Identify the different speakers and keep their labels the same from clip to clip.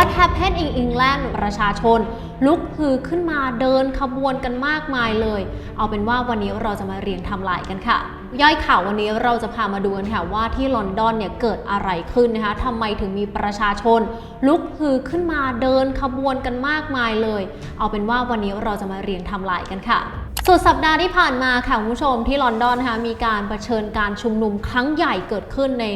Speaker 1: What happened in England ประชาชน ลุกฮือขึ้นมาเดินขบวนกันมากมายเลย เอาเป็นว่าวันนี้เราจะมาเรียงทำลายกันค่ะ ย่อยข่าววันนี้เราจะพามาดูกันค่ะว่าที่ลอนดอนเนี่ยเกิดอะไรขึ้นนะคะทำไมถึงมีประชาชน ลุกฮือขึ้นมาเดินขบวนกันมากมายเลย เอาเป็นว่าวันนี้เราจะมาเรียงทำลายกันค่ะสุดสัปดาห์ที่ผ่านมาค่ะคุณผู้ชมที่ลอนดอนนะคะมีการเผชิญการชุมนุมครั้งใหญ่เกิดขึ้นใน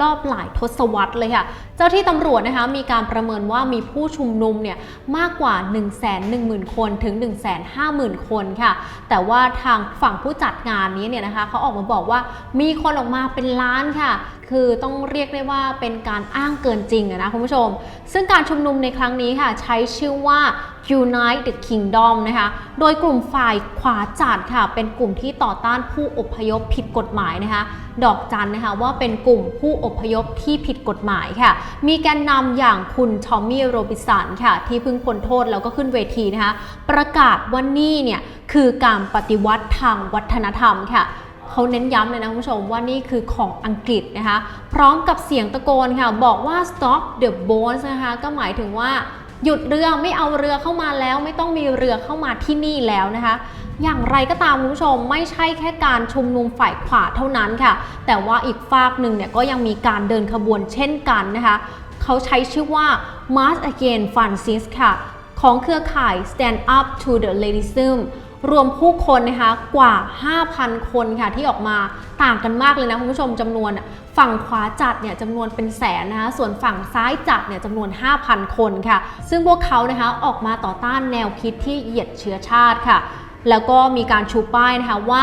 Speaker 1: รอบหลายทศวรรษเลยค่ะ เจ้าที่ตำรวจนะคะมีการประเมินว่ามีผู้ชุมนุมเนี่ยมากกว่า 1 1 0 0 0 0 คนถึง 1 5 0 0 0 0 คนค่ะ แต่ว่าทางฝั่งผู้จัดงานนี้เนี่ยนะคะเขาออกมาบอกว่ามีคนออกมาเป็นล้านค่ะคือต้องเรียกได้ว่าเป็นการอ้างเกินจริงนะคุณผู้ชม ซึ่งการชุมนุมในครั้งนี้ค่ะ ใช้ชื่อว่า Unite the Kingdom นะคะ โดยกลุ่มฝ่ายขวาจัดค่ะ เป็นกลุ่มที่ต่อต้านผู้อพยพผิดกฎหมายนะคะ ดอกจันนะคะว่าเป็นกลุ่มผู้อพยพที่ผิดกฎหมายค่ะ มีแกนนำอย่างคุณทอมมี่โรบิสันค่ะ ที่เพิ่งพ้นโทษแล้วก็ขึ้นเวทีนะคะ ประกาศว่านี่เนี่ยคือการปฏิวัติทางวัฒนธรรมค่ะ เขาเน้นย้ำเลยนะคุณผู้ชมว่านี่คือของอังกฤษนะคะ พร้อมกับเสียงตะโกนค่ะ บอกว่า stop the boats นะคะ ก็หมายถึงว่าหยุดเรือไม่เอาเรือเข้ามาแล้ว ไม่ต้องมีเรือเข้ามาที่นี่แล้วนะคะ อย่างไรก็ตามคุณผู้ชมไม่ใช่แค่การชุมนุมฝ่ายขวาเท่านั้นค่ะ แต่ว่าอีกฝากหนึ่งเนี่ยก็ยังมีการเดินขบวนเช่นกันนะคะ เขาใช้ชื่อว่า March Again Francis ค่ะ ของเครือข่าย Stand Up to the Racism รวมผู้คนนะคะกว่า 5,000 คนค่ะที่ออกมาต่างกันมากเลยนะคุณผู้ชมจำนวนฝั่งขวาจัดเนี่ยจำนวนเป็นแสนนะคะส่วนฝั่งซ้ายจัดเนี่ยจำนวน 5,000 คนค่ะ ซึ่งพวกเขานะคะออกมาต่อต้านแนวคิดที่เหยียดเชื้อชาติค่ะ แล้วก็มีการชูป้ายนะคะว่า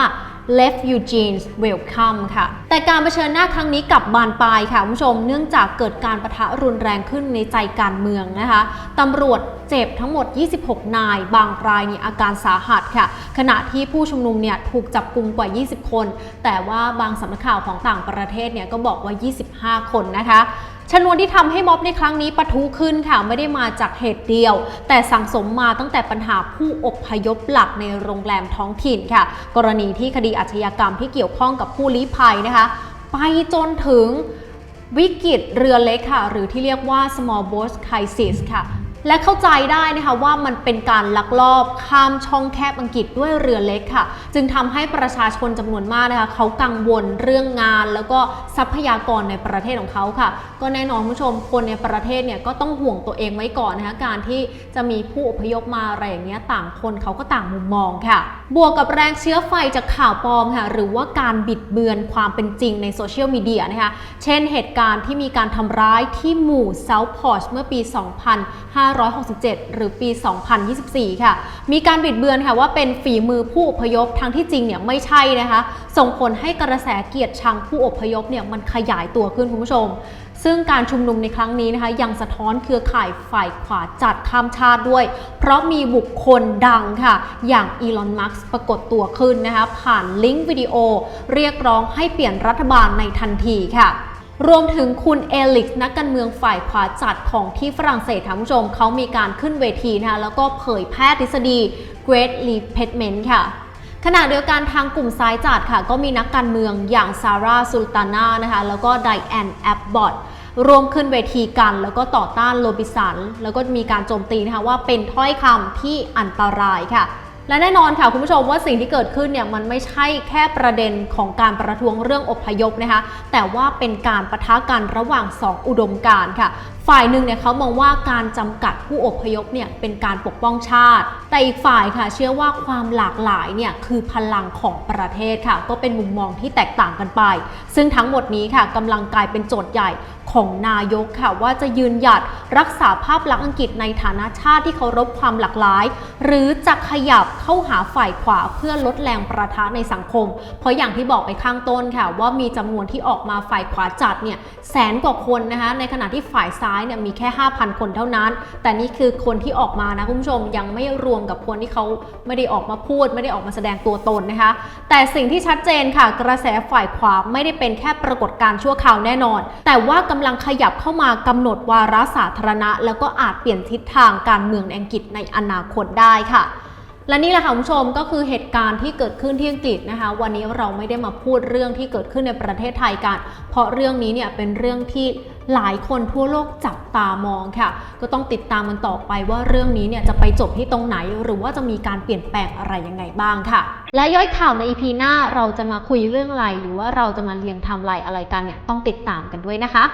Speaker 1: Left Eugene's Welcome ค่ะ แต่การเผชิญหน้าครั้งนี้กลับบานปลายค่ะคุณผู้ชม เนื่องจากเกิดการประทะรุนแรงขึ้นในใจการเมืองนะคะตำรวจเจ็บทั้งหมด 26 นาย บางรายเนี่ยอาการสาหัสค่ะ ขณะที่ผู้ชุมนุมเนี่ยถูกจับกลุ่มกว่า 20 คน แต่ว่าบางสำนักข่าวของต่างประเทศเนี่ยก็บอกว่า 25 คนนะคะ ชนวนที่ทำให้ม็อบในครั้งนี้ปะทุขึ้นค่ะไม่ได้มาจากเหตุเดียว แต่สังสมมาตั้งแต่ปัญหาผู้อพยพหลักในโรงแรมท้องถิ่นค่ะ กรณีที่คดีอาชญากรรมที่เกี่ยวข้องกับผู้ลี้ภัยนะคะ ไปจนถึงวิกฤตเรือเล็กค่ะ หรือที่เรียกว่า small boat crisis ค่ะ และเข้าใจได้นะคะว่ามันเป็นการลักลอบข้ามช่องแคบอังกฤษด้วยเรือเล็กค่ะ จึงทำให้ประชาชนจำนวนมากนะคะเขากังวลเรื่องงาน แล้วก็ทรัพยากรในประเทศของเขาค่ะ ก็แน่นอนคุณผู้ชมคนในประเทศเนี่ยก็ต้องห่วงตัวเองไว้ก่อนนะคะการที่จะมีผู้อพยพมาอะไรอย่างเงี้ยต่างคนเขาก็ต่างมุมมองค่ะ บวกกับแรงเชื้อไฟจากข่าวปลอมค่ะหรือว่าการบิดเบือนความเป็นจริงในโซเชียลมีเดียนะคะเช่นเหตุการณ์ที่มีการทำร้ายที่หมู่เซาท์พอร์ชเมื่อปี2567 หรือปี 2024 ค่ะ มีการบิดเบือนค่ะว่าเป็นฝีมือผู้อพยพทั้งที่จริงเนี่ยไม่ใช่นะคะ ส่งผลให้กระแสเกลียดชังผู้อพยพเนี่ยมันขยายตัวขึ้นคุณผู้ชม ซึ่งการชุมนุมในครั้งนี้นะคะ ยังสะท้อนเครือข่ายฝ่ายขวาจัดข้ามชาติด้วย เพราะมีบุคคลดังค่ะ อย่างอีลอนมัสก์ปรากฏตัวขึ้นนะคะ ผ่านลิงก์วิดีโอ เรียกร้องให้เปลี่ยนรัฐบาลในทันทีค่ะ รวมถึงคุณเอลิกนักการเมืองฝ่ายขวาจัดของที่ฝรั่งเศสค่ะคุณผู้ชมเขามีการขึ้นเวทีนะคะแล้วก็เผยแพร่ทฤษฎี Great Replacement ค่ะขณะเดียวกันทางกลุ่มซ้ายจัดค่ะ ก็มีนักการเมืองอย่างซาร่าซูลตาน่านะคะแล้วก็ไดแอนแอบบอตร่วมขึ้นเวทีกันแล้วก็ต่อต้านโรบิสัน แล้วก็มีการโจมตีนะคะว่าเป็นถ้อยคำที่อันตรายค่ะ และแน่นอนค่ะคุณผู้ชมว่าสิ่งที่เกิดขึ้นเนี่ยมันไม่ใช่แค่ประเด็นของการประท้วงเรื่องอพยพนะคะ แต่ว่าเป็นการประทะกันระหว่างสองอุดมการณ์ค่ะฝ่ายหนึ่งเนี่ยเขามองว่าการจำกัดผู้อพยพเนี่ยเป็นการปกป้องชาติ แต่อีกฝ่ายค่ะ เชื่อว่าความหลากหลายเนี่ยคือพลังของประเทศค่ะ ก็เป็นมุมมองที่แตกต่างกันไป ซึ่งทั้งหมดนี้ค่ะกำลังกลายเป็นโจทย์ใหญ่ของนายกค่ะ ว่าจะยืนหยัดรักษาภาพลักษณ์อังกฤษในฐานะชาติที่เคารพความหลากหลาย หรือจะขยับเข้าหาฝ่ายขวาเพื่อลดแรงประทะในสังคม เพราะอย่างที่บอกไปข้างต้นค่ะ ว่ามีจำนวนที่ออกมาฝ่ายขวาจัดเนี่ยแสนกว่าคนนะคะในขณะที่ฝ่ายซ้ายเนี่ยมีแค่ 5,000 คนเท่านั้น แต่นี่คือคนที่ออกมานะคุณผู้ชมยังไม่รวมกับคนที่เขาไม่ได้ออกมาพูด ไม่ได้ออกมาแสดงตัวตนนะคะ แต่สิ่งที่ชัดเจนค่ะ กระแสฝ่ายขวาไม่ได้เป็นแค่ปรากฏการณ์ชั่วคราวแน่นอน แต่ว่ากำลังขยับเข้ามากำหนดวาระสาธารณะ แล้วก็อาจเปลี่ยนทิศทางการเมืองในอังกฤษในอนาคตได้ค่ะ และนี่แหละค่ะคุณผู้ชมก็คือเหตุการณ์ที่เกิดขึ้นที่อังกฤษนะคะ วันนี้เราไม่ได้มาพูดเรื่องที่เกิดขึ้นในประเทศไทยกัน เพราะเรื่องนี้เนี่ยเป็นเรื่องที่หลายคนทั่วโลกจับตามองค่ะ ก็ต้องติดตามมันต่อไปว่าเรื่องนี้เนี่ยจะไปจบที่ตรงไหน หรือว่าจะมีการเปลี่ยนแปลงอะไรยังไงบ้างค่ะ และย่อยข่าวใน EP หน้าเราจะมาคุยเรื่องอะไร หรือว่าเราจะมาเรียงทำลายอะไรกันเนี่ยต้องติดตามกันด้วยนะคะ